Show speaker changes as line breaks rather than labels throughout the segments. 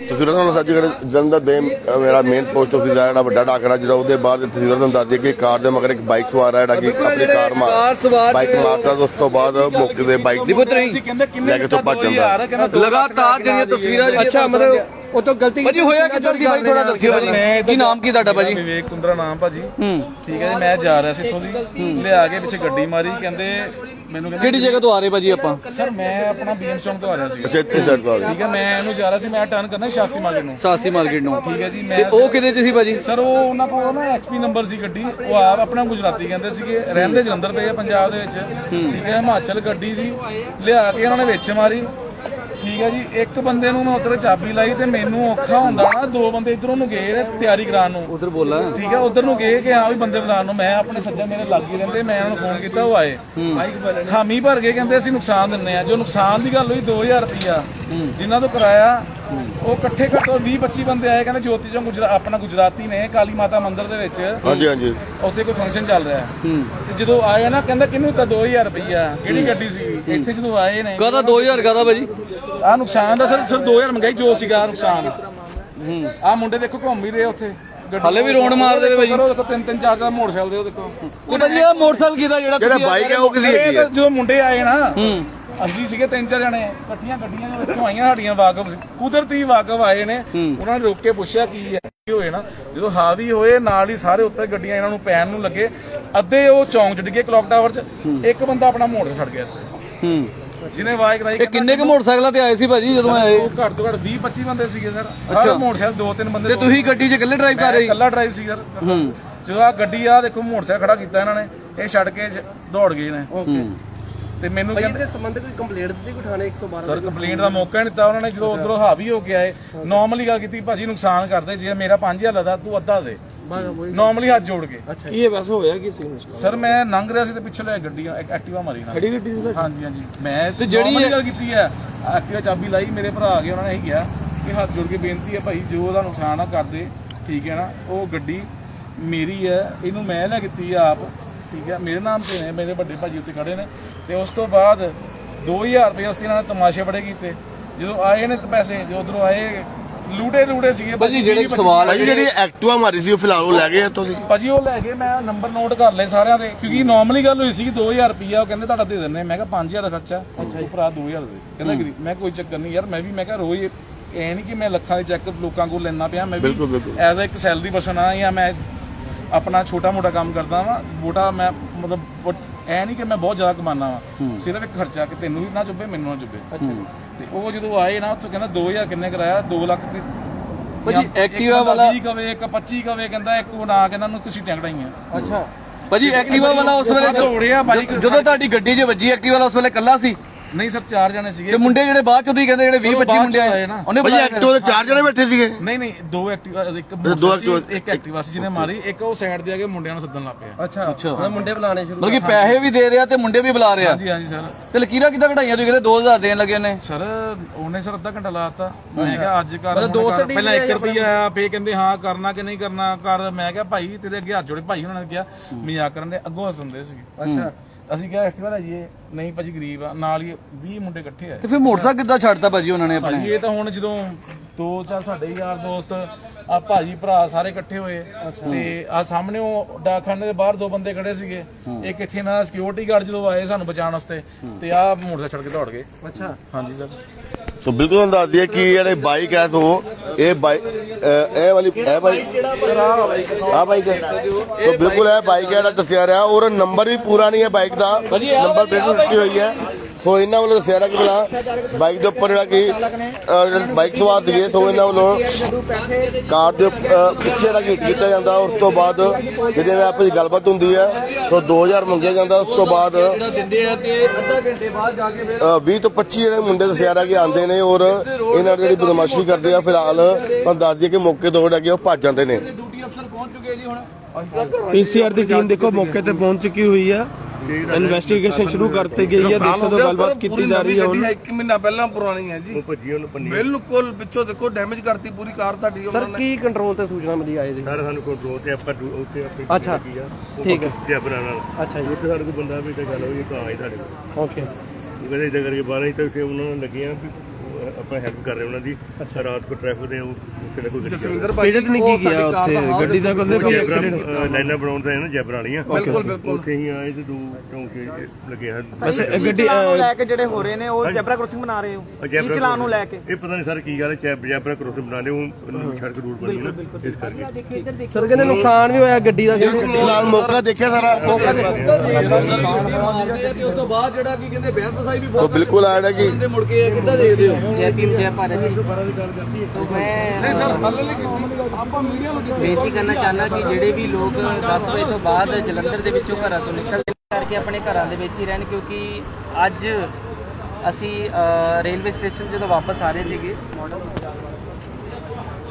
ਤਸਵੀਰਾਂ ਤੁਹਾਨੂੰ ਸੱਚ ਕਰ ਜਲੰਧਰ ਦੇ ਮੇਰਾ ਮੇਨ ਪੋਸਟ ਆਫਿਸ ਹੈ ਜਿਹੜਾ ਵੱਡਾ ਡਾਕਣਾ ਜਿਹੜਾ ਉਹਦੇ ਬਾਅਦ ਤਸਵੀਰਾਂ ਤੁਹਾਨੂੰ ਦੱਸ ਦਈਏ ਕਿ ਕਾਰ ਦੇ ਮਗਰ ਇੱਕ ਬਾਈਕ ਸਵਾਰ ਹੈ ਜਿਹੜਾ ਕਿ ਆਪਣੀ ਕਾਰ ਮਾਰ ਬਾਈਕ ਮਾਰਦਾ ਉਸ ਤੋਂ ਬਾਅਦ ਮੌਕੇ ਤੇ ਬਾਈਕ ਲੈ ਕੇ ਤੋਂ ਭੱਜ ਜਾਂਦਾ।
ਲਗਾਤਾਰ ਜਿਹੜੀਆਂ ਤਸਵੀਰਾਂ ਜਿਹੜੀਆਂ
ਅੱਛਾ ਮਤਲਬ ਉਹ ਤੋਂ ਗਲਤੀ
ਭਾਜੀ ਹੋਇਆ ਕਿੱਦਾਂ ਸੀ ਭਾਈ ਥੋੜਾ ਦੱਸਿਓ ਭਾਜੀ। ਕੀ ਨਾਮ ਕੀ ਤੁਹਾਡਾ ਭਾਜੀ?
ਵਿਵੇਕ ਕੁੰਦਰਾ ਨਾਮ ਭਾਜੀ।
ਹੂੰ।
ਠੀਕ ਹੈ ਜੀ ਮੈਂ ਜਾ ਰਿਹਾ ਸੀ ਇੱਥੋਂ ਦੀ। ਲਿਆ ਕੇ ਪਿੱਛੇ ਗੱਡੀ ਮਾਰੀ ਕਹਿੰਦੇ ਮੈਨੂੰ ਕਹਿੰਦੇ
ਕਿਹੜੀ ਜਗ੍ਹਾ ਤੋਂ ਆ ਰਹੇ ਭਾਜੀ ਆਪਾਂ?
ਸਰ ਮੈਂ ਆਪਣਾ ਬੀਐਮ ਚੌਂਕ ਤੋਂ ਆ ਰਿਹਾ ਸੀ
ਅੱਛਾ ਇੱਥੇ ਸਾਈਡ ਤੋਂ ਆ ਗਈ
ਠੀਕ ਹੈ ਮੈਂ ਇਹਨੂੰ ਜਾ ਰਿਹਾ ਸੀ ਮੈਂ ਟਰਨ ਕਰਨਾ ਸ਼ਾਸਤਰੀ ਮਾਰਕੀਟ ਨੂੰ।
ਸਾਸਤੀ ਮਾਰਕੀਟ ਨੂੰ।
ਠੀਕ ਹੈ ਜੀ
ਤੇ
ਮੈਂ
ਉਹ ਕਿਹਦੇ ਚ ਸੀ ਭਾਜੀ?
ਸਰ ਉਹ ਉਹਨਾਂ ਕੋਲ ਨਾ ਐਚਪੀ ਨੰਬਰ ਸੀ ਗੱਡੀ। ਉਹ ਆਪ ਆਪਣਾ ਗੁਜਰਾਤੀ ਕਹਿੰਦੇ ਸੀਗੇ। ਰਹਿੰਦੇ ਜਲੰਧਰ ਪਏ ਆ ਪੰਜਾਬ ਦੇ ਵਿੱਚ। ਠੀਕ ਹੈ ਹਿਮਾਚਲ ਗੱਡੀ ਸੀ। ਲਿਆ ਕੇ ਉਹਨਾਂ ਨੇ ਵਿੱਚ ਮਾਰੀ। ਠੀਕ ਹੈ ਜੀ ਇੱਕ ਬੰਦੇ ਨੂੰ ਮੈਂ ਉੱਧਰ ਚਾਬੀ ਲਾਈ ਤੇ ਮੈਨੂੰ ਔਖਾ ਹੁੰਦਾ ਨਾ ਦੋ ਬੰਦੇ ਇਧਰੋਂ ਨੂੰ ਗਏ ਨੇ ਤਿਆਰੀ ਕਰਾਉਣ ਨੂੰ।
ਉਧਰ ਬੋਲਾ।
ਠੀਕ ਹੈ ਉਧਰ ਨੂੰ ਗਏ ਕਿ ਹਾਂ ਵੀ ਬੰਦੇ ਬੁਲਾਉਣ ਨੂੰ ਮੈਂ ਆਪਣੇ ਸੱਜਣ ਮੇਰੇ ਲੱਗ ਹੀ ਰਹਿੰਦੇ ਮੈਂ ਉਹਨਾਂ ਨੂੰ ਫੋਨ ਕੀਤਾ ਉਹ ਆਏ। ਹਾਮੀ ਭਰ ਕੇ ਕਹਿੰਦੇ ਅਸੀਂ ਨੁਕਸਾਨ ਦਿੰਨੇ ਆ ਜੋ ਨੁਕਸਾਨ ਦੀ ਗੱਲ ਹੋਈ 2000 ਰੁਪਇਆ ਜਿਨ੍ਹਾਂ ਤੋਂ ਕਰਾਇਆ ਉਹ ਇਕੱਠੇ ਘੱਟੋ 20 25 ਬੰਦੇ ਆਏ ਕਹਿੰਦੇ ਜੋਤੀ ਚੌਂਕ ਗੁਜਰਾ ਆਪਣਾ ਗੁਜਰਾਤੀ ਨੇ ਕਾਲੀ ਮਾਤਾ ਮੰਦਿਰ ਦੇ ਵਿੱਚ।
ਹਾਂਜੀ ਹਾਂਜੀ।
ਉੱਥੇ ਕੋਈ ਫੰਕਸ਼ਨ ਚੱਲ ਰਿਹਾ।
ਹੂੰ।
ਤੇ ਜਦੋਂ ਆਏ ਨਾ ਕਹਿੰਦਾ ਕਿਹਨੂੰ ਤਾਂ 2000 ਰੁਪਇਆ ਕਿਹੜੀ ਗੱਡੀ ਸੀ ਇੱਥੇ ਜਦੋਂ ਆਏ ਨੇ।
ਕਾਹਦਾ 2000 ਕਾਹਦਾ ਭਾਜੀ
ਆ ਨੁਕਸਾਨ ਦਾ ਸਰ ਸਿਰ 2000 ਮੰਗਾਈ ਜੋ ਸੀਗਾ ਨੁਕਸਾਨ।
ਹੂੰ।
ਆ ਮੁੰਡੇ ਦੇਖੋ ਘੁੰਮ ਹੀ ਰਹੇ ਉੱਥੇ।
ਹਾਲੇ ਵੀ ਰੌਂਡ ਮਾਰਦੇ ਨੇ ਭਾਈ
ਸਰ ਉਹ ਦੇਖੋ ਤਿੰਨ ਤਿੰਨ ਚਾਰ ਚਾਰ ਮੋਟਰਸਾਈਕਲ ਦੇ ਉਹ ਦੇਖੋ।
ਤੇ ਭਾਜੀ ਇਹ ਮੋਟਰਸਾਈਕਲ ਕਿਹਦਾ ਜਿਹੜਾ
ਜਿਹੜਾ ਬਾਈਕ ਹੈ ਉਹ ਕਿਸੇ ਦੀ ਹੈ
ਜਦੋਂ ਮੁੰਡੇ ਆਏ ਨਾ
ਹੂੰ।
ਅਸੀਂ ਸੀਗੇ ਤਿੰਨ ਚਾਰ ਜਣੇ ਇਕੱਠੀਆਂ ਗੱਡੀਆਂ ਦੇ ਵਿੱਚੋਂ ਆਈਆਂ ਸਾਡੀਆਂ ਵਾਕਫ। ਕੁਦਰਤੀ ਵਾਕਫ ਆਏ ਨੇ। ਉਹਨਾਂ ਨੇ ਰੋਕ ਕੇ ਪੁੱਛਿਆ ਕੀ ਹੈ ਕੀ ਹੋਏ ਨਾ। ਜਦੋਂ ਹਾਵੀ ਹੋਏ ਨਾਲ ਹੀ ਸਾਰੇ ਉੱਤੇ ਗੱਡੀਆਂ ਇਹਨਾਂ ਨੂੰ ਪੈਣ ਨੂੰ ਲੱਗੇ। ਅੱਧੇ ਉਹ ਚੌਂਕ ਚ ਡਿੱਗੇ ਕਲੌਕ ਟਾਵਰ ਚ। ਇੱਕ ਬੰਦਾ ਆਪਣਾ ਮੋੜ ਛੱਡ ਗਿਆ।
ਹੂੰ।
ਜਿਹਨੇ ਆਵਾਜ਼ ਕਰਾਈ
ਇਹ ਕਿੰਨੇ ਕੁ ਮੋਟਰਸਾਈਕਲਾਂ ਤੇ ਆਏ ਸੀ ਭਾਜੀ ਜਦੋਂ ਆਏ?
ਘੱਟ ਤੋਂ ਘੱਟ 20 25 ਬੰਦੇ ਸੀਗੇ ਸਰ। ਹਰ ਮੋਟਰਸਾਈਕਲ ਦੋ ਤਿੰਨ ਬੰਦੇ
ਤੇ ਤੁਸੀਂ ਗੱਡੀ 'ਚ ਇਕੱਲੇ ਡਰਾਈਵ ਕਰ ਰਹੇ
ਇਕੱਲਾ ਡਰਾਈਵ ਸੀ ਸਰ।
ਹੂੰ।
ਜਦੋਂ ਆ ਗੱਡੀ ਆ ਦੇਖੋ ਮੋਟਰਸਾਈਕਲ ਖੜਾ ਕੀਤਾ ਇਹਨਾਂ ਨੇ ਇਹ ਛੱਡ ਕੇ ਦੌੜ ਗਏ ਨੇ।
ਹੂੰ।
ਤੇ ਮੈਨੂੰ
ਭਾਈ
ਕਹਿੰਦੇ
ਇਹਦੇ ਸੰਬੰਧ ਕੋਈ ਕੰਪਲੇਂਟ ਦਿੱਤੀ ਕੋਈ ਥਾਣੇ 112
ਸਰ ਕੰਪਲੇਂਟ ਦਾ ਮੌਕਾ ਨਹੀਂ ਦਿੱਤਾ ਉਹਨਾਂ ਨੇ ਜਦੋਂ ਉਧਰੋਂ ਹਾਵੀ ਹੋ ਕੇ ਆਏ। ਨਾਰਮਲੀ ਗੱਲ ਕੀਤੀ ਭਾਜੀ ਨੁਕਸਾਨ ਕਰਦੇ ਜੇ ਮੇਰਾ 5000 ਲਦਾ ਤੂੰ ਅੱਧਾ ਦੇ। ਨਾਰਮਲੀ ਹੱਥ ਜੋੜ ਕੇ।
ਕੀ ਇਹ ਵੈਸੇ ਹੋਇਆ ਕੀ ਸੀ
ਸਰ ਮੈਂ ਲੰਘ ਰਿਹਾ ਸੀ ਤੇ ਪਿੱਛੇ ਲੈ ਗੱਡੀਆਂ ਇੱਕ ਐਕਟਿਵਾ ਮਾਰੀ ਨਾਲ
ਗੱਡੀ ਸੀ
ਹਾਂਜੀ ਹਾਂਜੀ। ਮੈਂ
ਤੇ ਜਿਹੜੀ
ਗੱਲ ਕੀਤੀ ਹੈ ਐਕਟਿਵਾ ਚਾਬੀ ਲਾਈ ਮੇਰੇ ਭਰਾ ਆ ਗਏ ਉਹਨਾਂ ਨੇ ਇਹ ਕਿਹਾ ਕਿ ਹੱਥ ਜੋੜ ਕੇ ਬੇਨਤੀ ਹੈ ਭਾਈ ਜੋ ਉਹਦਾ ਨੁਕਸਾਨ ਆ ਕਰਦੇ ਠੀਕ ਹੈ ਨਾ? ਉਹ ਗੱਡੀ ਮੇਰੀ ਹੈ ਇਹਨੂੰ ਮੈਂ ਲੈ ਕੀਤੀ ਆ ਆਪ। ਠੀਕ ਹੈ? ਮੇਰੇ ਨਾਮ ਤੇ ਨੇ ਮੇਰੇ ਵੱਡੇ ਭਾਜੀ ਉੱਤੇ ਖੜੇ ਨੇ। ਤੇ ਉਸ ਤੋਂ ਬਾਅਦ 2000 ਰੁਪਏ ਵਾਸਤੇ ਇਹਨਾਂ ਨੇ ਤਮਾਸ਼ੇ ਬੜੇ ਕੀਤੇ। ਜਦੋਂ ਆਏ ਨੇ ਪੈਸੇ ਜੋ ਉਧਰੋਂ ਆਏ ਲੂਟੇ ਲੂਟੇ ਸੀਗੇ।
ਭਾਜੀ ਜਿਹੜੇ ਸਵਾਲ
ਭਾਈ ਜਿਹੜੀ ਐਕਟਿਵਾ ਮਾਰੀ ਸੀ ਉਹ ਫਿਲਹਾਲ ਉਹ ਲੈ ਗਏ ਇੱਥੋਂ ਦੀ।
ਭਾਜੀ ਉਹ ਲੈ ਗਏ ਮੈਂ ਨੰਬਰ ਨੋਟ ਕਰ ਲਏ ਸਾਰਿਆਂ ਦੇ ਕਿਉਂਕਿ ਨਾਰਮਲੀ ਗੱਲ ਹੋਈ ਸੀ ਕਿ 2000 ਰੁਪਿਆ ਉਹ ਕਹਿੰਦੇ ਤੁਹਾਡਾ ਦੇ ਦਿੰਨੇ ਮੈਂ ਕਿਹਾ 5000 ਦਾ ਖਰਚਾ ਉਹ ਭਰਾ 2000 ਦੇ। ਕਹਿੰਦਾ ਗਰੀਬ ਮੈਂ ਕੋਈ ਚੱਕਰ ਨਹੀਂ ਯਾਰ ਮੈਂ ਵੀ ਮੈਂ ਕਿਹਾ ਰੋਜ਼ ਇਹ ਨਹੀਂ ਕਿ ਮੈਂ ਲੱਖਾਂ ਦੇ ਚੈੱਕ ਲੋਕਾਂ ਕੋਲ ਲੈਣਾ ਪਿਆ ਮੈਂ ਵੀ। ਐਜ਼ ਅ ਇੱਕ ਸੈਲਰੀ ਪਰਸਨ ਆ ਜਾਂ ਮੈਂ ਆਪਣਾ ਛੋਟਾ ਮੋਟਾ ਕੰਮ ਕਰਦਾ ਵਾਂ ਵੋਟਾ ਮੈਂ ਮਤਲਬ ਐ ਨਹੀਂ ਕਿ ਮੈਂ ਬਹੁਤ ਜ਼ਿਆਦਾ ਕਮਾਨਾ ਵਾਂ। ਸਿਰਫ ਇੱਕ ਖਰਚਾ ਕਿ ਤੈਨੂੰ ਵੀ ਨਾ ਚੁੱਭੇ ਮੈਨੂੰ ਨਾ ਚੁੱਭੇ। ਤੇ ਉਹ ਜਦੋਂ ਆਏ ਨਾ ਉੱਥੋਂ ਕਹਿੰਦਾ 2000 ਕਿੰਨੇ ਕਰਾਇਆ? 2 ਲੱਖ ਤੇ
ਭਾਜੀ ਐਕਟਿਵਾ ਵਾਲਾ
20 ਕਵੇ ਇੱਕ 25 ਕਵੇ ਕਹਿੰਦਾ ਇੱਕ ਉਹ ਨਾ ਕਹਿੰਦਾ ਉਹਨੂੰ ਕਿਸੇ ਟੈਂਕੜਾਈਆਂ
ਅੱਛਾ।
ਭਾਜੀ ਐਕਟਿਵਾ ਵਾਲਾ ਉਸ ਵੇਲੇ
ਦੌੜਿਆ ਬਾਈਕ
ਜਦੋਂ ਤੁਹਾਡੀ ਗੱਡੀ 'ਚ ਵੱਜੀ ਐਕਟਿਵਾ ਵਾਲਾ ਉਸ ਵੇਲੇ ਕੱਲਾ ਸੀ?
ਨਹੀਂ ਸਰ ਚਾਰ ਜਣੇ ਸੀਗੇ।
ਤੇ ਮੁੰਡੇ ਜਿਹੜੇ ਬਾਅਦ 'ਚ ਤੁਸੀਂ ਕਹਿੰਦੇ ਜਿਹੜੇ 20
ਚਲੋ
25
ਬਾਅਦ 'ਚ
ਮੁੰਡੇ
ਆਏ ਨਾ।
ਉਹਨੇ
ਭਾਈ ਐਕਟਿਵਾ ਦੇ ਚਾਰ ਜਣੇ ਬੈਠੇ ਸੀਗੇ।
ਨਹੀਂ ਨਹੀਂ ਦੋ ਐਕਟਿਵਾ ਇੱਕ
ਦੋ
ਦੋ ਇੱਕ ਐਕਟਿਵਾ ਸੀ ਜਿਹਨੇ ਮਾਰੀ ਇੱਕ ਉਹ ਸਾਈਡ ਤੇ ਆ ਕੇ ਮੁੰਡਿਆਂ ਨੂੰ ਸੱਦਣ ਲੱਗ ਪਿਆ।
ਅੱਛਾ ਅੱਛਾ। ਮੁੰਡੇ ਬੁਲਾਣੇ ਸ਼ੁਰੂ
ਮਤਲਬ ਕਿ ਪੈਸੇ ਵੀ ਦੇ ਰਿਹਾ ਤੇ ਮੁੰਡੇ ਵੀ ਬੁਲਾ ਰਿਹਾ।
ਹਾਂਜੀ ਹਾਂਜੀ ਸਰ।
ਤੇ ਲਕੀਰਾਂ ਕਿੱਦਾਂ ਕਢਾਈਆਂ? ਤੁਸੀਂ ਕਹਿੰਦੇ 2000 ਦੇਣ ਲੱਗੇ ਨੇ
ਸਰ ਉਹਨੇ ਸਰ ਅੱਧਾ ਘੰਟਾ ਲਾਤਾ ਮੈਂ ਕਿਹਾ ਅੱਜ ਕਰ
ਦੋ
ਪਹਿਲਾਂ
ਲਿਆ
1 ਰੁਪਿਆ ਆਇਆ ਫੇ ਕਹਿੰਦੇ ਹਾਂ ਕਰਨਾ ਕਿ ਨਹੀਂ ਕਰਨਾ ਕਰ। ਮੈਂ ਕਿਹਾ ਭਾਈ ਤੇਰੇ ਅੱਗੇ ਹੱਥ ਜੋੜੇ ਭਾਈ ਉਹਨਾਂ ਨੇ ਕਿਹਾ ਮਜ਼ਾਕ ਕਰਨ ਦੇ ਅੱਗੋਂ ਹੱਸਦੇ ਸੀ।
ਅੱਛਾ।
ਅਸੀਂ ਕਿਹਾ ਐਕਟਿਵਾ ਲੈ ਜੀਏ ਨਹੀਂ ਭਾਜੀ ਗਰੀਬ ਆ ਨਾਲ ਹੀ 20 ਮੁੰਡੇ ਇਕੱਠੇ ਆਏ।
ਤੇ ਫਿਰ ਮੋਟਰਸਾਈਕਲ ਕਿੱਦਾਂ ਛੱਡਤਾ ਭਾਜੀ ਉਹਨਾਂ ਨੇ ਆਪਣੇ?
ਭਾਜੀ ਇਹ ਤਾਂ ਹੁਣ ਜਦੋਂ ਦੋ ਚਾਰ ਸਾਡੇ ਯਾਰ ਦੋਸਤ ਆ ਭਾਜੀ ਭਰਾ ਸਾਰੇ ਇਕੱਠੇ ਹੋਏ। ਤੇ ਆ ਸਾਹਮਣੇ ਉਹ ਡਾਕਖਾਨੇ ਦੇ ਬਾਹਰ ਦੋ ਬੰਦੇ ਖੜੇ ਸੀਗੇ। ਇੱਕ ਇੱਥੇ ਨਾ ਸਿਕਿਉਰਿਟੀ ਗਾਰਡ ਜਦੋਂ ਆਏ ਸਾਨੂੰ ਬਚਾਉਣ ਵਾਸਤੇ ਤੇ ਆ ਮੋਟਰਸਾਈਕਲ ਛੱਡ ਕੇ ਦੌੜ ਗਏ।
ਅੱਛਾ।
ਹਾਂਜੀ ਸਰ।
ਸੋ ਬਿਲਕੁਲ ਤੁਹਾਨੂੰ ਦੱਸ ਦਈਏ ਕਿ ਜਿਹੜੇ ਬਾਈਕ ਹੈ ਸੋ ਇਹ ਬਾਈਕ ਇਹ ਵਾਲੀ ਇਹ ਬਾਈਕ ਆ ਬਾਈਕ ਹੈ। ਸੋ ਬਿਲਕੁਲ ਇਹ ਬਾਈਕ ਹੈ ਜਿਹੜਾ ਦੱਸਿਆ ਰਿਹਾ ਔਰ ਨੰਬਰ ਵੀ ਪੂਰਾ ਨਹੀਂ ਹੈ ਬਾਈਕ ਦਾ। ਨੰਬਰ ਬਿਲਕੁਲ ਟੁੱਟੀ ਹੋਈ ਹੈ। ਸੋ ਇਹਨਾਂ ਵੱਲੋਂ ਦੱਸਿਆ ਰਿਹਾ ਕਿ ਬਲਾ ਬਾਈਕ ਦੇ ਉੱਪਰ ਜਿਹੜਾ ਕਿ ਬਾਈਕ ਸਵਾਰ ਸੀਗੇ, ਸੋ ਇਹਨਾਂ ਵੱਲੋਂ ਕਾਰ ਦੇ ਪਿੱਛੇ ਜਿਹੜਾ ਹੀਟ ਕੀਤਾ ਜਾਂਦਾ, ਉਸ ਤੋਂ ਬਾਅਦ ਜਿਹੜੇ ਨਾਲ ਆਪਸ ਗੱਲਬਾਤ ਹੁੰਦੀ ਹੈ, ਸੋ 2000 ਮੰਗਿਆ ਜਾਂਦਾ, ਉਸ ਤੋਂ ਬਾਅਦ
ਦਿੰਦੇ ਆ ਤੇ ਅੱਧਾ ਘੰਟੇ ਬਾਅਦ ਜਾ ਕੇ
20 ਤੋਂ 25 ਜਿਹੜੇ ਮੁੰਡੇ ਦੱਸਿਆ ਰਿਹਾ ਕਿ ਆਉਂਦੇ ਨੇ ਔਰ ਇਹਨਾਂ ਦੀ ਜਿਹੜੀ ਬਦਮਾਸ਼ੀ ਕਰਦੇ ਆ, ਫਿਲਹਾਲ ਤੁਹਾਨੂੰ ਦੱਸ ਦਈਏ ਕਿ ਮੌਕੇ ਤੋਂ ਜਿਹੜਾ ਕਿ ਉਹ ਭੱਜ ਜਾਂਦੇ ਨੇ।
ਡਿਊਟੀ ਅਫਸਰ ਪਹੁੰਚ ਚੁੱਕੇ ਜੀ ਹੁਣ
ਪੀਸੀਆਰ ਦੀ ਟੀਮ ਦੇਖੋ, ਮੌਕੇ ਤੇ ਪਹੁੰਚ ਚੁੱਕੀ ਹੋਈ ਹੈ ਇਨਵੈਸਟੀਗੇਸ਼ਨ ਸ਼ੁਰੂ ਕਰਤੀ ਗਈ ਹੈ ਦੇਖ ਸਕਦੇ ਹੋ ਗੱਲਬਾਤ ਕੀਤੀ ਜਾ ਰਹੀ ਹੈ ਹੁਣ।
ਇੱਕ ਮਹੀਨਾ ਪਹਿਲਾਂ ਪੁਰਾਣੀ ਹੈ ਜੀ। ਬਿਲਕੁਲ ਪਿੱਛੋਂ ਦੇਖੋ ਡੈਮੇਜ ਕਰਤੀ ਪੂਰੀ ਕਾਰ ਤੁਹਾਡੀ
ਸਰ ਕੀ ਕੰਟਰੋਲ ਤੇ ਸੂਚਨਾ ਮਿਲੀ ਆਏ ਦੀ
ਸਰ ਸਾਨੂੰ ਕੰਟਰੋਲ ਤੇ ਆਪਾਂ ਉੱਥੇ ਆਪਣੇ
ਅੱਛਾ
ਕੀ ਆ।
ਠੀਕ ਹੈ।
ਤੇ ਆਪਣਾ ਨਾਲ।
ਅੱਛਾ ਜੀ।
ਉੱਥੇ ਸਾਡੇ ਕੋਲ ਬੰਦਾ ਵੀ ਤੇ ਗੱਲ ਹੋਈ ਤਾਂ ਆਈ ਸਾਡੇ ਕੋਲ।
ਓਕੇ
ਉਹ ਕਹਿੰਦੇ ਇਦਾਂ ਕਰਕੇ ਬਾਹਰ ਹੀ ਤਾਂ ਉੱਥੇ ਉਹਨਾਂ ਨੂੰ ਲੱਗੀਆਂ ਵੀ ਆਪਾਂ ਹੈਲਪ ਕਰ ਰਹੇ ਉਹਨਾਂ ਦੀ। ਰਾਤ ਕੋ ਟ੍ਰੈਫਿਕ ਦੇ ਉਹ ਕਿਹੜਾ ਕੋਈ ਗੱਡੀ
ਜਸਵਿੰਦਰ ਭਾਈ
ਪੀੜਤ ਨੇ ਕੀ ਕੀਤਾ ਉੱਥੇ? ਗੱਡੀ ਦਾ ਕਹਿੰਦੇ ਵੀ ਐਕਸੀਡੈਂਟ
ਲਾਈਨਾਂ ਬਣਾਉਣ ਦਾ ਹੈ ਨਾ ਜੈਬਰਾ ਵਾਲੀਆਂ।
ਬਿਲਕੁਲ ਬਿਲਕੁਲ।
ਉੱਥੇ ਹੀ ਆਏ ਤੇ ਦੋ ਚੌਂਕੇ ਲੱਗੇ ਹਨ।
ਬਸ ਗੱਡੀ
ਲੈ ਕੇ ਜਿਹੜੇ ਹੋ ਰਹੇ ਨੇ ਉਹ ਜੈਬਰਾ ਕ੍ਰੋਸਿੰਗ ਬਣਾ ਰਹੇ ਹੋ? ਕੀ ਚਲਾਨ ਨੂੰ ਲੈ ਕੇ?
ਇਹ ਪਤਾ ਨਹੀਂ ਸਰ ਕੀ ਗੱਲ ਹੈ ਜੈਬ- ਜੈਬਰਾ ਕਰੋਸ ਬਣਾਣੇ ਉਹ ਸੜਕ ਰੂਟ ਬਣੀ ਨਾ ਇਸ ਕਰਕੇ।
ਸਰ ਕਹਿੰਦੇ ਨੁਕਸਾਨ ਵੀ ਹੋਇਆ ਗੱਡੀ ਦਾ।
ਫਿਲਹਾਲ ਮੌਕਾ ਦੇਖਿਆ ਸਾਰਾ।
ਮਾਰਦੇ ਆ ਤੇ ਉਸ ਤੋਂ ਬਾਅਦ ਜਿਹੜਾ ਕੀ ਕਹਿੰਦੇ ਬਹਿਸ ਵਸਾਈ ਵੀ
ਸੋ
ਬਹੁਤ
ਬਿਲਕੁਲ ਆ ਜਿਹੜਾ ਕਿ
ਮੁੜ ਕੇ ਕਿੱਦਾਂ ਦੇਖਦੇ ਹੋ?
ਜੈ ਭੀਮ ਜੈ ਭਾਰਤ ਜੀ। ਤੋਂ ਮੈਂ ਬੇਨਤੀ ਕਰਨਾ ਚਾਹੁੰਦਾ ਕਿ ਜਿਹੜੇ ਵੀ ਲੋਕ 10 ਵਜੇ ਤੋਂ ਬਾਅਦ ਜਲੰਧਰ ਦੇ ਵਿੱਚੋਂ ਘਰਾਂ ਤੋਂ ਨਿਕਲਦੇ ਕਰਕੇ ਆਪਣੇ ਘਰਾਂ ਦੇ ਵਿੱਚ ਹੀ ਰਹਿਣ ਕਿਉਂਕਿ ਅੱਜ ਅਸੀਂ ਰੇਲਵੇ ਸਟੇਸ਼ਨ ਜਦੋਂ ਵਾਪਸ ਆ ਰਹੇ ਸੀਗੇ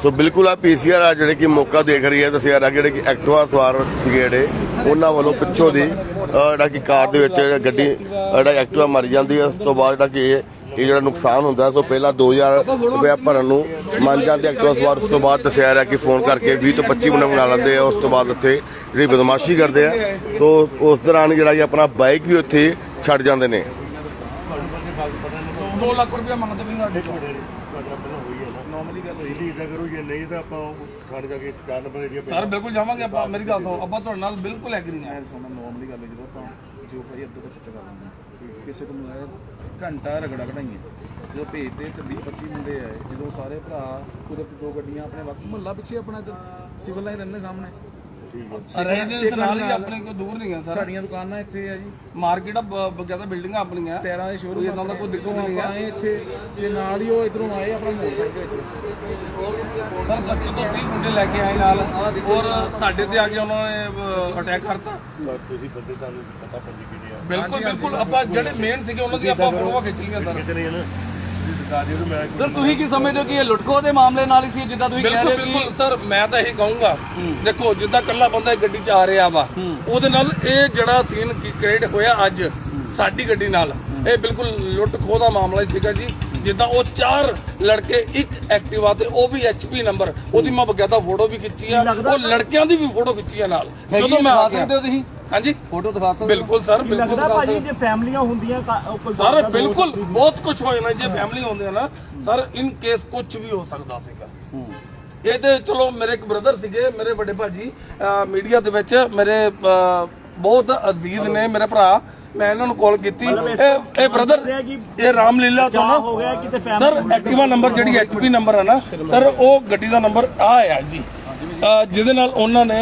ਸੋ ਬਿਲਕੁਲ ਆ ਪੀਸੀਆਰ ਆ ਜਿਹੜੇ ਕਿ ਮੌਕਾ ਦੇਖ ਰਹੀ ਹੈ ਦੱਸਿਆ ਰਿਹਾ ਜਿਹੜੇ ਕਿ ਐਕਟਿਵਾ ਸਵਾਰ ਸੀਗੇ ਜਿਹੜੇ ਉਹਨਾਂ ਵੱਲੋਂ ਪਿੱਛੋਂ ਦੀ ਜਿਹੜਾ ਕਿ ਕਾਰ ਦੇ ਵਿੱਚ ਗੱਡੀ ਜਿਹੜਾ ਐਕਟਿਵਾ ਮਰ ਜਾਂਦੀ ਹੈ ਉਸ ਤੋਂ ਬਾਅਦ ਜਿਹੜਾ ਕਿ ਇਹ ਜਿਹੜਾ ਨੁਕਸਾਨ ਹੁੰਦਾ, ਸੋ ਪਹਿਲਾਂ 2000 ਰੁਪਏ ਭਰਨ ਨੂੰ ਮੰਨ ਜਾਂਦੇ ਐਕਟਿਵਾ ਸਵਾਰ ਉਸ ਤੋਂ ਬਾਅਦ ਦੱਸਿਆ ਜਾ ਕਿ ਫੋਨ ਕਰਕੇ 20 ਤੋਂ 25 ਮਿੰਟ ਬਣਾ ਲੈਂਦੇ ਆ। ਉਸ ਤੋਂ ਬਾਅਦ ਉੱਥੇ ਜਿਹੜੀ ਬਦਮਾਸ਼ੀ ਕਰਦੇ ਆ। ਸੋ ਉਸ ਦੌਰਾਨ ਜਿਹੜਾ ਕਿ ਆਪਣਾ ਬਾਈਕ ਵੀ ਉੱਥੇ ਛੱਡ ਜਾਂਦੇ ਨੇ।
2 ਲੱਖ ਰੁਪਏ ਮੰਗਦੇ ਵੀ ਸਾਡੇ ਕੋਲ।
ਨਾਰਮਲੀ ਗੱਲ ਹੋਈ। ਨਹੀਂ ਇਦਾਂ ਕਰੋ ਜੇ ਨਹੀਂ ਤਾਂ ਆਪਾਂ ਉਹ ਥਾਣੇ ਜਾ ਕੇ ਚਾਰ ਨੰਬਰ ਏਰੀਆ
ਸਰ ਬਿਲਕੁਲ ਜਾਵਾਂਗੇ ਆਪਾਂ ਮੇਰੀ ਗੱਲ ਸੁਣੋ ਆਪਾਂ ਤੁਹਾਡੇ ਨਾਲ ਬਿਲਕੁਲ ਐਗਰੀ ਹਾਂ। ਸੁਣੋ ਨੋਰਮਲੀ ਗੱਲ ਹੈ ਜਦੋਂ ਆਪਾਂ ਜੋ ਭਾਈ ਅੱਧੇ ਤੋਂ ਪਿੱਛੇ ਕਰ ਲੈਂਦੇ ਹਾਂ। ਕਿਸੇ ਕੋਲ ਆਇਆ ਘੰਟਾ ਰਗੜਾ ਕਢਾਈਏ। ਜਦੋਂ ਭੇਜਦੇ ਤੇ 20 25 ਮੁੰਡੇ ਆਏ ਜਦੋਂ ਸਾਰੇ ਭਰਾ ਕੁਦਰਤ ਦੋ ਗੱਡੀਆਂ ਆਪਣੇ ਵਕਤ ਮੁਹੱਲਾ ਪਿੱਛੇ ਆਪਣਾ ਇੱਧਰ ਸਿਵਲ ਲਾਈਨ ਰਹਿੰਦੇ ਸਾਹਮਣੇ।
ਰੈਜ਼ੀਡੈਂਸ ਨਾਲ ਹੀ ਆਪਣੇ ਕੋਲ ਦੂਰ ਨਹੀਂ ਹੈ ਸਰ।
ਸਾਡੀਆਂ ਦੁਕਾਨਾਂ ਇੱਥੇ ਆ ਜੀ। ਮਾਰਕੀਟ ਬਗਿਆਦਾ ਬਿਲਡਿੰਗਾਂ ਆਪਣੀਆਂ। ਟਾਇਰਾਂ ਦੇ ਸ਼ੋਰੂਮ ਇਦਾਂ ਦਾ ਕੋਈ ਦਿੱਕਤ ਨਹੀਂ ਆਏ ਇੱਥੇ ਤੇ ਨਾਲ ਹੀ ਉਹ ਇਧਰੋਂ ਆਏ ਆਪਣਾ ਮੋਟਰਸਾਈਕਲ ਦੇ ਵਿੱਚ। ਸਰ ਬੱਚੇ ਤੋਂ 30 ਮੁੰਡੇ ਲੈ ਕੇ ਆਏ ਨਾਲ। ਔਰ ਸਾਡੇ ਤੇ ਆ ਕੇ ਉਹਨਾਂ ਨੇ ਅਟੈਕ ਕਰਤਾ।
ਤੁਸੀਂ ਬੰਦੇ ਤੁਹਾਨੂੰ ਪਤਾ ਪੰਜੀ ਕਿਹੜੇ ਆ।
ਬਿਲਕੁਲ ਬਿਲਕੁਲ। ਆਪਾਂ ਜਿਹੜੇ ਮੇਨ ਸੀਗੇ ਉਹਨਾਂ ਦੀ ਆਪਾਂ ਫੋਟੋਆਂ ਖਿੱਚ ਲਈਆਂ ਸਰ
ਨਾ ਮੈਂ
ਸਰ ਤੁਸੀਂ ਕੀ ਸਮਝਦੇ ਹੋ ਕਿ ਇਹ ਲੁੱਟਖੋ ਦੇ ਮਾਮਲੇ ਨਾਲ ਹੀ ਸੀ ਜਿੱਦਾਂ ਤੁਸੀਂ ਕਹਿ
ਬਿਲਕੁਲ
ਰਹੇ ਹੋ
ਬਿਲਕੁਲ ਸਰ ਮੈਂ ਤਾਂ ਇਹੀ ਕਹੂੰਗਾ। ਦੇਖੋ ਜਿੱਦਾਂ ਕੱਲਾ ਬੰਦਾ ਗੱਡੀ 'ਚ ਆ ਰਿਹਾ ਵਾ ਉਹਦੇ ਨਾਲ ਇਹ ਜਿਹੜਾ ਸੀਨ ਕ੍ਰੀਏਟ ਹੋਇਆ ਅੱਜ ਸਾਡੀ ਗੱਡੀ ਨਾਲ ਇਹ ਬਿਲਕੁਲ ਲੁੱਟ ਖੋਹ ਦਾ ਮਾਮਲਾ ਹੀ ਸੀਗਾ ਜੀ। ਜਿੱਦਾਂ ਉਹ ਚਾਰ ਲੜਕੇ ਇੱਕ ਐਕਟਿਵਾ ਤੇ ਉਹ ਵੀ ਐਚਪੀ ਨੰਬਰ ਉਹਦੀ ਮੈਂ ਬਕਾਇਦਾ ਫੋਟੋ ਵੀ ਖਿੱਚੀ ਆ ਉਹ ਲੜਕਿਆਂ ਦੀ ਵੀ ਫੋਟੋ ਖਿੱਚੀ ਆ ਨਾਲ।
ਜਦੋਂ
ਮੈਂ ਆ ਗਿਆ
ਸਕਦੇ ਹੋ ਤੁਸੀਂ?
ਹਾਂਜੀ।
ਫੋਟੋ ਦਿਖਾ ਸਕਦੇ ਹੋ?
ਬਿਲਕੁਲ ਸਰ ਬਿਲਕੁਲ ਦਿਖਾ ਸਕਦੇ।
ਜੇ ਫੈਮਲੀਆਂ ਹੁੰਦੀਆਂ ਕੋਈ
ਸਰ ਬਿਲਕੁਲ ਬਹੁਤ ਕੁਝ ਹੋ ਜਾਣਾ ਜੇ ਫੈਮਿਲੀ ਹੁੰਦੇ ਨਾ। ਸਰ ਇਨ ਕੇਸ ਕੁਝ ਵੀ ਹੋ ਸਕਦਾ ਸੀਗਾ। ਇਹ ਤੇ ਚਲੋ ਮੇਰੇ ਇੱਕ ਬ੍ਰਦਰ ਸੀਗੇ ਮੇਰੇ ਵੱਡੇ ਭਾਜੀ ਮੀਡੀਆ ਦੇ ਵਿੱਚ ਮੇਰੇ ਬਹੁਤ ਅਜ਼ੀਜ਼ ਨੇ ਮੇਰੇ ਭਰਾ। ਮੈਂ ਇਹਨਾਂ ਨੂੰ ਕਾਲ ਕੀਤੀ। ਇਹ ਇਹ ਬ੍ਰਦਰ ਇਹ ਰਾਮਲੀਲਾ ਤੋਂ ਨਾ
ਹੋ ਗਿਆ ਕਿਤੇ
ਸਰ ਐਕਟਿਵਾ ਨੰਬਰ ਜਿਹੜੀ ਐਚਪੀ ਨੰਬਰ ਹੈ ਨਾ ਸਰ ਉਹ ਗੱਡੀ ਦਾ ਨੰਬਰ ਆ ਆ ਜੀ। ਜਿਹਦੇ ਨਾਲ ਉਹਨਾਂ ਨੇ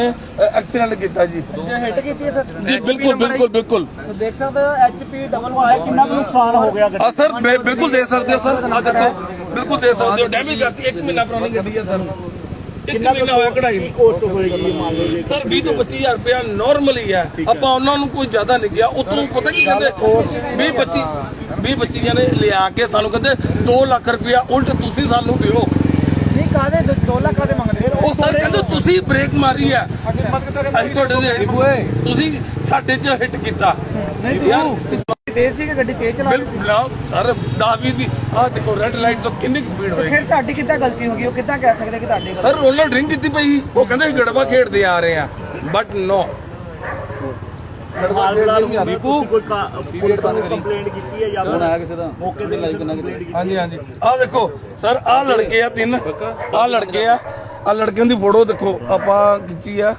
ਐਕਸੀਡੈਂਟ ਕੀਤਾ ਜੀ।
ਹਿੱਟ ਕੀਤੀ ਹੈ ਸਰ?
ਜੀ ਬਿਲਕੁਲ ਬਿਲਕੁਲ ਬਿਲਕੁਲ।
ਦੇਖ ਸਕਦੇ ਹੋ ਐਚਪੀ ਡਬਲ ਵਾਈ ਕਿੰਨਾ ਕੁ ਨੁਕਸਾਨ ਹੋ ਗਿਆ
ਆ ਸਰ ਬਿ- ਬਿਲਕੁਲ ਦੇ ਸਕਦੇ ਹੋ ਸਰ। ਆ ਦੇਖੋ ਬਿਲਕੁਲ ਦੇ ਸਕਦੇ ਹੋ। ਡੈਮੇਜ ਕਰਤੀ 1 ਮਹੀਨਾ ਪੁਰਾਣੀ ਗੱਡੀ ਹੈ ਸਰ। ਇੱਕ ਮਹੀਨਾ ਹੋਇਆ ਕਢਾਈ ਨੂੰ।
ਕੋਸਟ ਹੋਏਗੀ? ਮੰਨ ਲਓ ਜੇ
ਸਰ 20 ਤੋਂ 25000 ਰੁਪਇਆ ਨਾਰਮਲੀ ਹੈ। ਆਪਾਂ ਉਹਨਾਂ ਨੂੰ ਕੋਈ ਜ਼ਿਆਦਾ ਨਹੀਂ ਗਿਆ। ਉਤੋਂ ਪਤਾ ਕੀ ਕਹਿੰਦੇ? 20 25 20 25 ਜਣੇ ਲਿਆ ਕੇ ਸਾਨੂੰ ਕਹਿੰਦੇ 2 ਲੱਖ ਰੁਪਇਆ ਉਲਟ ਤੁਸੀਂ ਸਾਨੂੰ ਦਿਓ।
ਕਾਦੇ 2 ਲੱਖ ਕਾਦੇ ਮੰਗਦੇ
ਉਹ ਸਰ ਕਹਿੰਦੇ ਤੁਸੀਂ ਬ੍ਰੇਕ ਮਾਰੀ ਆ। ਅਸੀਂ ਤੁਹਾਡੇ ਦੇ ਤੁਸੀਂ ਸਾਡੇ 'ਚ ਹਿੱਟ ਕੀਤਾ।
ਨਹੀਂ ਤੇਜ਼ ਸੀ ਕਿ ਗੱਡੀ ਤੇਜ਼ ਚਲਾ
ਬਿਲਕੁਲ ਨਾ ਸਰ ਦਾਵੀ ਦੀ ਆ ਦੇਖੋ ਰੈੱਡ ਲਾਈਟ ਤੋਂ ਕਿੰਨੀ ਸਪੀਡ ਹੋਏਗੀ।
ਫਿਰ ਤੁਹਾਡੀ ਕਿੱਦਾਂ ਗਲਤੀ ਹੋ ਗਈ? ਉਹ ਕਿੱਦਾਂ ਕਹਿ ਸਕਦੇ ਕਿ ਤੁਹਾਡੀ
ਸਰ ਉਹਨਾਂ ਡਰਿੰਕ ਕੀਤੀ ਪਈ ਉਹ ਕਹਿੰਦੇ ਗੜਬਾ ਖੇਡਦੇ ਆ ਰਹੇ ਆ। ਬਟ ਨੋ
ਦੀਪੂ
ਕੋਈ ਕੰਪਲੇਂਟ ਕੀਤੀ ਹੈ ਜਾਂ
ਫੋਨ ਆਇਆ ਕਿਸੇ ਦਾ ਮੌਕੇ ਤੇ ਲਾਈਵ ਕਰਨਾ ਕਿਤੇ
ਹਾਂਜੀ ਹਾਂਜੀ। ਆਹ ਦੇਖੋ ਸਰ ਆਹ ਲੜਕੇ ਆ ਤਿੰਨ। ਆਹ ਲੜਕੇ ਆ। ਆਹ ਲੜਕਿਆਂ ਦੀ ਫੋਟੋ ਦੇਖੋ ਆਪਾਂ ਖਿੱਚੀ ਆ।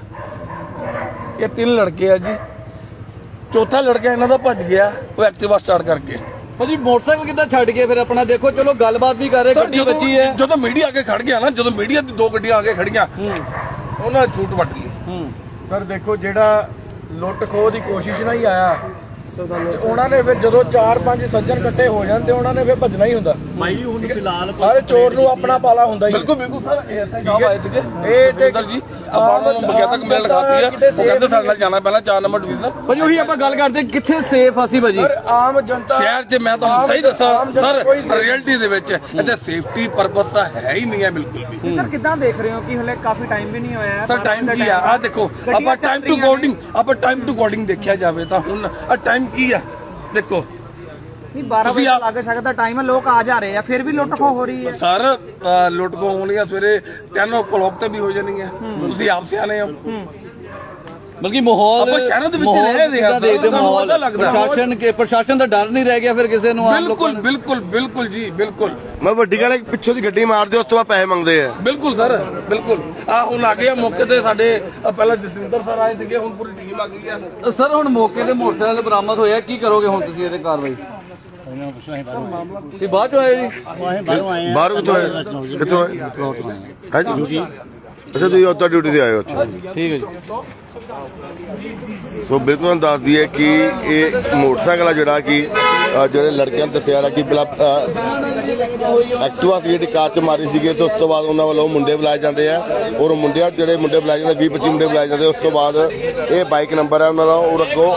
ਇਹ ਤਿੰਨ ਲੜਕੇ ਆ ਜੀ। ਚੌਥਾ ਲੜਕਾ ਇਹਨਾਂ ਦਾ ਭੱਜ ਗਿਆ ਉਹ ਐਕਟਿਵਾ ਸਟਾਰਟ ਕਰਕੇ।
ਭਾਜੀ ਮੋਟਰਸਾਈਕਲ ਕਿੱਦਾਂ ਛੱਡ ਕੇ ਫਿਰ ਆਪਣਾ? ਦੇਖੋ ਚਲੋ ਗੱਲਬਾਤ ਵੀ ਕਰ ਰਹੇ
ਸਰ
ਗੱਡੀ
ਜਦੋਂ
ਵੱਜੀ ਹੈ।
ਜਦੋਂ ਮੀਡੀਆ ਆ ਕੇ ਖੜ ਗਿਆ ਨਾ ਜਦੋਂ ਮੀਡੀਆ ਦੀ ਦੋ ਗੱਡੀਆਂ ਆ ਕੇ ਖੜੀਆਂ ਉਹਨਾਂ ਨੇ ਛੂਟ ਵੱਟ ਲਈ
ਸਰ ਦੇਖੋ ਜਿਹੜਾ ਲੁੱਟ ਖੋਹ ਦੀ ਕੋਸ਼ਿਸ਼ ਨਾਲ ਹੀ ਆਇਆ। ਤੇ ਉਹਨਾਂ ਨੇ ਫਿਰ ਜਦੋਂ 4-5 ਸੱਜਣ ਇਕੱਠੇ ਹੋ ਜਾਂਦੇ ਉਹਨਾਂ ਨੇ ਫਿਰ ਭੱਜਣਾ ਹੀ ਹੁੰਦਾ।
ਮਾਈ ਹੁਣ ਫਿਲਹਾਲ
ਹਰ ਚੋਰ ਨੂੰ ਆਪਣਾ ਪਾਲਾ ਹੁੰਦਾ ਹੀ
ਬਿਲਕੁਲ ਬਿਲਕੁਲ। ਸਰ ਇਹ ਜਵਾਬ ਆਏ ਸੀਗੇ।
ਇਹ ਤੇ
ਜੀ ਆਪਾਂ ਉਹਨਾਂ ਨੂੰ ਬਕਾਇਦਾ ਕੰਪਲੇਂਟ ਲਿਖਾਤੀ ਹੈ ਉਹ ਕਹਿੰਦੇ ਸਾਡੇ ਨਾਲ ਜਾਣਾ ਪਹਿਲਾਂ 4 ਨੰਬਰ ਡਿਵੀਜ਼ਨ
ਭਾਜੀ ਉਹੀ ਆਪਾਂ ਗੱਲ ਕਰਦੇ ਕਿੱਥੇ ਸੇਫ ਆ ਸੀ ਭਾਜੀ?
ਸਰ ਆਮ ਜਨਤਾ
ਸ਼ਹਿਰ 'ਚ ਮੈਂ ਤੁਹਾਨੂੰ
ਆਮ
ਸਹੀ
ਜ-
ਦੱਸਾਂ
ਆਮ ਜਨਤਾ
ਸਰ
ਕੋਈ safe-
ਰਿਐਲਿਟੀ ਦੇ ਵਿੱਚ ਇੱਥੇ ਸੇਫਟੀ ਪਰਪਸ ਤਾਂ ਹੈ ਹੀ ਨਹੀਂ ਹੈ ਬਿਲਕੁਲ ਵੀ।
ਸਰ ਕਿੱਦਾਂ ਦੇਖ ਰਹੇ ਹੋ ਕਿ ਹਲੇ ਕਾਫੀ ਟਾਈਮ ਵੀ ਨਹੀਂ ਹੋਇਆ ਹੈ
ਸਰ ਟਾਈਮ ਕੀ ਆ? ਆ ਦੇਖੋ
ਗੱਡੀਆਂ
ਆਪਾਂ
ਚੱਲ
ਟਾਈਮ ਟੂ
ਰਹੀਆਂ ਨੇ।
ਕੋਡਿੰਗ ਆਪਾਂ ਟਾਈਮ ਟੂ ਕੋਡਿੰਗ ਦੇਖਿਆ ਜਾਵੇ ਤਾਂ ਹੁਣ ਆ ਟਾਈਮ ਕੀ ਆ? ਦੇਖੋ
ਨਹੀਂ 12
ਤੁਸੀਂ
ਵਜੇ ਲੱਗ ਸਕਦਾ ਟਾਈਮ ਹੈ ਲੋਕ ਆ ਜਾ ਰਹੇ ਆ ਫਿਰ ਵੀ ਲੁੱਟ ਖੋਹ ਹੋ ਰਹੀ ਹੈ।
ਸਰ ਲੁੱਟ ਕੋ ਹੋਣੀਆਂ ਸਵੇਰੇ 10 o'clock ਤੇ ਵੀ ਹੋ ਜਾਣੀਆਂ ਤੁਸੀਂ ਆਪ ਸਿਆਣੇ ਹੋ।
ਬਲਕਿ ਮਾਹੌਲ
ਆਪਾਂ ਸ਼ਹਿਰਾਂ ਦੇ ਵਿੱਚ ਰਹਿ ਰਹੇ ਹਾਂ,
ਕਿੱਦਾਂ ਦੇਖਦੇ ਮਾਹੌਲ। ਪ੍ਰਸ਼ਾਸਨ ਕੇ ਪ੍ਰਸ਼ਾਸਨ ਦਾ ਡਰ ਨਹੀਂ ਰਹਿ ਗਿਆ ਫਿਰ ਕਿਸੇ ਨੂੰ
ਬਿਲਕੁਲ
ਨੂੰ?
ਬਿਲਕੁਲ ਬਿਲਕੁਲ ਜੀ ਬਿਲਕੁਲ।
ਮੈਂ ਵੱਡੀ ਗੱਲ ਹੈ ਕਿ ਪਿੱਛੋਂ ਦੀ ਗੱਡੀ ਮਾਰਦੇ ਉਸ ਤੋਂ ਬਾਅਦ ਪੈਸੇ ਮੰਗਦੇ ਆ।
ਬਿਲਕੁਲ ਸਰ ਬਿਲਕੁਲ। ਆ ਹੁਣ ਆ ਗਏ ਆ ਮੌਕੇ ਤੇ ਸਾਡੇ ਪਹਿਲਾਂ ਜਸਵਿੰਦਰ ਸਰ ਆਏ ਸੀਗੇ ਹੁਣ ਪੂਰੀ ਟੀਮ ਆ ਗਈ ਆ।
ਸਰ ਹੁਣ ਮੌਕੇ ਤੇ ਮੋਟਰਸਾਈਕਲ ਬਰਾਮਦ ਹੋਇਆ ਕੀ ਕਰੋਗੇ ਹੁਣ ਤੁਸੀਂ ਇਹਦੇ ਕਾਰਵਾਈ? ਇਹ ਬਾਅਦ ਚ ਆਏ ਜੀ?
ਬਾਹਰ ਕਿੱਥੋਂ ਆਏ? ਕਿੱਥੋਂ ਆਏ? ਹੈ ਜੀ? ਅੱਛਾ ਤੁਸੀਂ ਉੱਧਰ ਡਿਊਟੀ ਤੇ ਆਏ ਹੋ ਅੱਛਾ।
ਠੀਕ ਹੈ ਜੀ।
ਸੋ ਬਿਲਕੁਲ ਦੱਸ ਦਈਏ ਕਿ ਇਹ ਮੋਟਰਸਾਈਕਲ ਆ ਜਿਹੜਾ ਕਿ ਅ, ਜਿਹੜੇ ਲੜਕਿਆਂ ਨੇ ਦੱਸਿਆ ਰਿਹਾ ਕਿ ਪਹਿਲਾਂ ਅ, ਐਕਟਿਵਾ ਸੀ ਜਿਹੜੀ ਕਾਰ ਚ ਮਾਰੀ ਸੀਗੇ ਤੇ ਉਸ ਤੋਂ ਬਾਅਦ ਉਹਨਾਂ ਵੱਲੋਂ ਮੁੰਡੇ ਬੁਲਾਏ ਜਾਂਦੇ ਆ। ਔਰ ਮੁੰਡਿਆਂ ਜਿਹੜੇ ਮੁੰਡੇ ਬੁਲਾਏ ਜਾਂਦੇ 20 25 ਮੁੰਡੇ ਬੁਲਾਏ ਜਾਂਦੇ ਉਸ ਤੋਂ ਬਾਅਦ ਇਹ ਬਾਈਕ ਨੰਬਰ ਹੈ ਉਹਨਾਂ ਦਾ ਉਹ ਰੱਖੋ।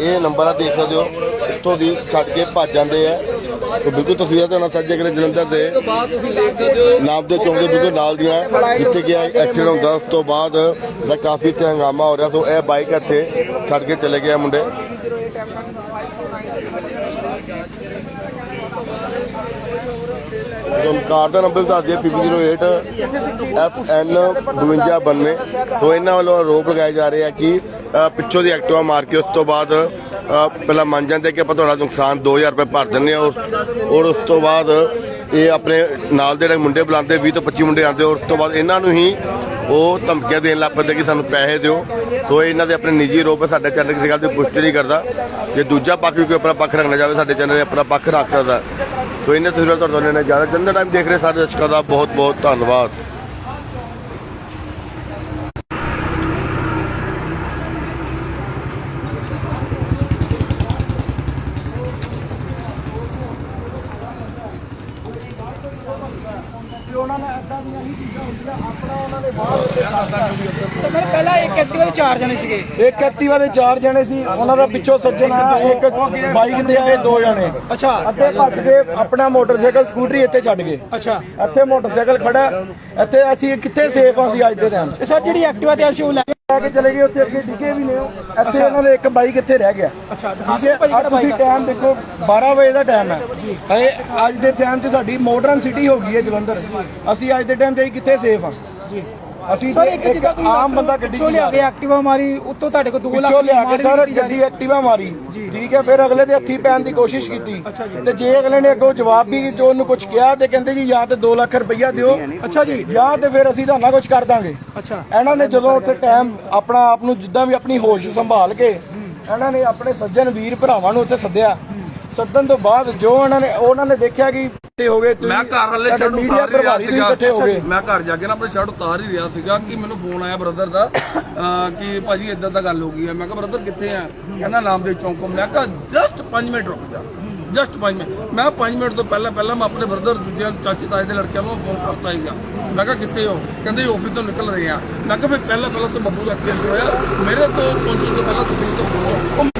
ਇਹ ਨੰਬਰ ਆ ਦੇਖ ਸਕਦੇ ਹੋ। ਇੱਥੋਂ ਦੀ ਛੱਡ ਕੇ ਭੱਜ ਜਾਂਦੇ ਆ। ਤੇ ਬਿਲਕੁਲ ਤਸਵੀਰਾਂ ਤੇ ਨਾਲ ਸੱਜੇ ਕਰੇ ਜਲੰਧਰ ਦੇ
ਬਾਅਦ
ਨਾਮ ਦੇ ਚੌਂਕ ਦੇ ਬਿਲਕੁਲ ਨਾਲ ਦੀਆਂ ਜਿੱਥੇ ਗਿਆ ਐਕਸੀਡੈਂਟ ਹੁੰਦਾ, ਉਸ ਤੋਂ ਬਾਅਦ ਦਾ ਕਾਫੀ ਇੱਥੇ ਹੰਗਾਮਾ ਹੋ ਰਿਹਾ, ਸੋ ਇਹ ਬਾਈਕ ਇੱਥੇ ਛੱਡ ਕੇ ਚਲੇ ਗਏ ਮੁੰਡੇ। ਕਾਰ ਦਾ ਨੰਬਰ ਦੱਸ ਦਈਏ PB08 FN 5292 ਸੋ ਇਹਨਾਂ ਵੱਲੋਂ ਆਰੋਪ ਲਗਾਏ ਜਾ ਰਹੇ ਆ ਕਿ ਪਿੱਛੋਂ ਦੀ ਐਕਟਿਵਾ ਮਾਰ ਕੇ ਉਸ ਤੋਂ ਬਾਅਦ ਪਹਿਲਾਂ ਮੰਨ ਜਾਂਦੇ ਕਿ ਆਪਾਂ ਤੁਹਾਡਾ ਨੁਕਸਾਨ 2000 ਰੁਪਏ ਭਰ ਦਿੰਦੇ ਆ ਔਰ- ਔਰ ਉਸ ਤੋਂ ਬਾਅਦ ਇਹ ਆਪਣੇ ਨਾਲ ਦੇ ਜਿਹੜੇ ਮੁੰਡੇ ਬੁਲਾਉਂਦੇ 20 ਤੋਂ 25 ਮੁੰਡੇ ਆਉਂਦੇ, ਔਰ ਉਸ ਤੋਂ ਬਾਅਦ ਇਹਨਾਂ ਨੂੰ ਹੀ ਉਹ ਧਮਕੀਆਂ ਦੇਣ ਲੱਗ ਪੈਂਦੇ ਕਿ ਸਾਨੂੰ ਪੈਸੇ ਦਿਓ। ਸੋ ਇਹਨਾਂ ਦੇ ਆਪਣੇ ਨਿੱਜੀ ਰੋਪ ਹੈ, ਸਾਡੇ ਚੈਨਲ ਕਿਸੇ ਗੱਲ ਦੀ ਪੁਸ਼ਟੀ ਨਹੀਂ ਕਰਦਾ। ਜੇ ਦੂਜਾ ਪੱਖ ਵੀ ਕੋਈ ਆਪਣਾ ਪੱਖ ਰੱਖਣਾ ਚਾਹਵੇ, ਸਾਡੇ ਚੈਨਲ 'ਤੇ ਆਪਣਾ ਪੱਖ ਰੱਖ ਸਕਦਾ। ਸੋ ਇਹਨਾਂ ਤਸਵੀਰਾਂ ਤੁਹਾਡੇ ਨਾਲ ਜ਼ਿਆਦਾ ਚੰਦ ਟਾਈਮ ਦੇਖ ਰਹੇ ਸਾਰੇ ਦਰਸ਼ਕਾਂ ਦਾ ਬਹੁਤ ਬਹੁਤ ਧੰਨਵਾਦ।
ਪਹਿਲਾਂ ਇੱਕ ਐਕਟਿਵਾ ਦੇ ਚਾਰ ਜਣੇ ਸੀਗੇ।
ਇੱਕ ਐਕਟਿਵਾ ਦੇ ਚਾਰ ਜਣੇ ਸੀ ਉਹਨਾਂ ਦਾ ਪਿੱਛੋਂ ਸੱਜਣ ਇੱਕ ਬਾਈਕ ਤੇ ਆਏ ਦੋ ਜਣੇ।
ਅੱਛਾ।
ਅੱਧੇ ਭੱਜ ਕੇ ਆਪਣਾ ਮੋਟਰਸਾਈਕਲ ਸਕੂਟਰੀ ਇੱਥੇ ਛੱਡ ਗਏ।
ਅੱਛਾ।
ਇੱਥੇ ਮੋਟਰਸਾਈਕਲ ਖੜਾ। ਇੱਥੇ ਅਸੀਂ ਕਿੱਥੇ ਸੇਫ ਹਾਂ ਅਸੀਂ ਅੱਜ ਦੇ ਟਾਈਮ
ਸਰ ਜਿਹੜੀ ਐਕਟਿਵਾ ਤੇ ਅਸੀਂ ਉਹ ਲੈ
ਲੈ ਕੇ ਚਲੇ ਗਏ ਉੱਥੇ ਅੱਗੇ ਡਿੱਗੇ ਵੀ ਨੇ ਉਹ। ਇੱਥੇ ਇਹਨਾਂ ਦੇ ਇੱਕ ਬਾਈਕ ਇੱਥੇ ਰਹਿ ਗਿਆ।
ਅੱਛਾ
ਠੀਕ ਹੈ? ਤੁਸੀਂ ਟਾਈਮ ਦੇਖੋ 12 ਵਜੇ ਦਾ ਟਾਈਮ ਹੈ। ਹਏ ਅੱਜ ਦੇ ਟਾਈਮ ਤੇ ਸਾਡੀ ਮਾਡਰਨ ਸਿਟੀ ਹੋ ਗਈ ਹੈ ਜਲੰਧਰ। ਅਸੀਂ ਅੱਜ ਦੇ ਟਾਈਮ ਤੇ ਕਿੱਥੇ ਸੇਫ ਹਾਂ? ਜੀ। ਅਸੀਂ
ਸਰ ਇੱਕ ਜਿੱਦਾਂ ਤੁਸੀਂ
ਆਮ ਬੰਦਾ ਗੱਡੀ
ਲਿਆ ਕੇ ਐਕਟਿਵਾ ਮਾਰੀ ਉੱਤੋਂ ਤੁਹਾਡੇ ਕੋਲ 2 ਲੱਖ
ਪਿੱਛੋਂ ਲਿਆ ਕੇ ਸਰ ਗੱਡੀ ਐਕਟਿਵਾ ਮਾਰੀ। ਠੀਕ ਹੈ ਫਿਰ ਅਗਲੇ ਦੇ ਹੱਥੀ ਪੈਣ ਦੀ ਕੋਸ਼ਿਸ਼ ਕੀਤੀ। ਤੇ ਜੇ ਅਗਲੇ ਨੇ ਅੱਗੋਂ ਜਵਾਬ ਵੀ ਜੋ ਉਹਨੂੰ ਕੁਝ ਕਿਹਾ ਤੇ ਕਹਿੰਦੇ ਜੀ ਜਾਂ ਤੇ 2 ਲੱਖ ਰੁਪਈਆ ਦਿਓ। ਅੱਛਾ ਜੀ। ਜਾਂ ਤੇ ਫਿਰ ਅਸੀਂ ਤੁਹਾਨੂੰ ਕੁਝ ਕਰ ਦਾਂਗੇ।
ਅੱਛਾ।
ਇਹਨਾਂ ਨੇ ਜਦੋਂ ਉੱਥੇ ਟਾਈਮ ਆਪਣਾ ਆਪ ਨੂੰ ਜਿੱਦਾਂ ਵੀ ਆਪਣੀ ਹੋਸ਼ ਸੰਭਾਲ ਕੇ ਇਹਨਾਂ ਨੇ ਆਪਣੇ ਸੱਜਣ ਵੀਰ ਭਰਾਵਾਂ ਨੂੰ ਉੱਥੇ ਸੱਦਿਆ। ਸੱਦਣ ਤੋਂ ਬਾਅਦ ਜੋ ਇਹਨਾਂ ਨੇ ਉਹਨਾਂ ਨੇ ਦੇਖਿਆ ਕਿ ਇਕੱਠੇ ਹੋ ਗਏ
ਮੈਂ ਘਰ ਵਾਲੇ ਸ਼ਰਟ ਉਤਾਰ ਰਿਹਾ
ਤੁਸੀਂ ਇਕੱਠੇ ਹੋ ਗਏ।
ਸੀਗਾ ਮੈਂ ਘਰ ਜਾ ਕੇ ਨਾ ਆਪਣੇ ਸ਼ਰਟ ਉਤਾਰ ਹੀ ਰਿਹਾ ਸੀਗਾ ਕਿ ਮੈਨੂੰ ਫੋਨ ਆਇਆ ਬ੍ਰਦਰ ਦਾ ਕਿ ਭਾਜੀ ਇਦਾਂ ਦਾ ਗੱਲ ਹੋ ਗਈ ਹੈ। ਮੈਂ ਕਿਹਾ ਬ੍ਰਦਰ ਕਿੱਥੇ ਆ? ਕਹਿੰਦਾ ਨਾਮਦੇਵ ਚੌਂਕ ਮੈਂ ਕਿਹਾ ਜਸਟ 5 ਮਿੰਟ ਰੁਕ ਜਾ। Just 5 minute. ਮੈਂ 5 ਮਿੰਟ ਤੋਂ ਪਹਿਲਾਂ ਪਹਿਲਾਂ ਮੈਂ ਆਪਣੇ ਬ੍ਰਦਰ ਦੂਜੇ ਚਾਚੇ ਤਾਏ ਦੇ ਲੜਕਿਆਂ ਨੂੰ ਫੋਨ ਕਰਤਾ ਹੀਗਾ ਮੈਂ ਕਿਹਾ ਕਿੱਥੇ ਹੋ? ਕਹਿੰਦੇ ਆਫਿਸ ਤੋਂ ਨਿਕਲ ਰਹੇ ਆ। ਮੈਂ ਕਿਹਾ ਫਿਰ ਪਹਿਲਾਂ ਪਹਿਲਾਂ ਤਾਂ ਬੱਬੂ ਦਾ ਐਕਸੀਡੈਂਟ ਹੋਇਆ। ਮੇਰੇ ਤੋਂ ਪਹੁੰਚਣ ਤੋਂ ਪਹਿਲਾਂ ਤੁਸੀਂ ਤੋਂ ਆ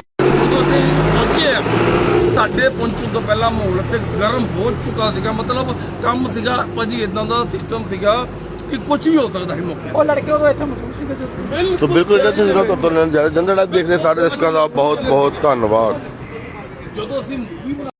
ਸਾਡੇ ਪਹੁੰਚਣ ਤੋਂ ਪਹਿਲਾਂ ਮਾਹੌਲ ਤੇ ਗਰਮ ਹੋ ਚੁੱਕਾ ਸੀਗਾ। ਮਤਲਬ ਕੰਮ ਸੀਗਾ ਭਾਜੀ ਇਦਾਂ ਦਾ ਸਿਸਟਮ ਸੀਗਾ ਕਿ ਕੁਝ ਵੀ ਹੋ ਸਕਦਾ ਸੀ ਮੌਕੇ
ਉਹ ਲੜਕੇ ਉਦੋਂ ਇੱਥੇ ਮੌਜੂਦ ਸੀਗੇ ਜੋ
ਸੋ ਬਿਲਕੁਲ ਜਿਹੜਾ ਤੁਸੀਂ ਤੁਹਾਡੇ ਨਾਲ ਜ਼ਿਆਦਾ ਚੰਦ ਟਾਈਮ ਦੇਖ ਰਹੇ ਸਾਰੇ ਦਰਸ਼ਕਾਂ ਦਾ ਬਹੁਤ ਬਹੁਤ ਧੰਨਵਾਦ।
ਜਦੋਂ ਅਸੀਂ ਮੂਵੀ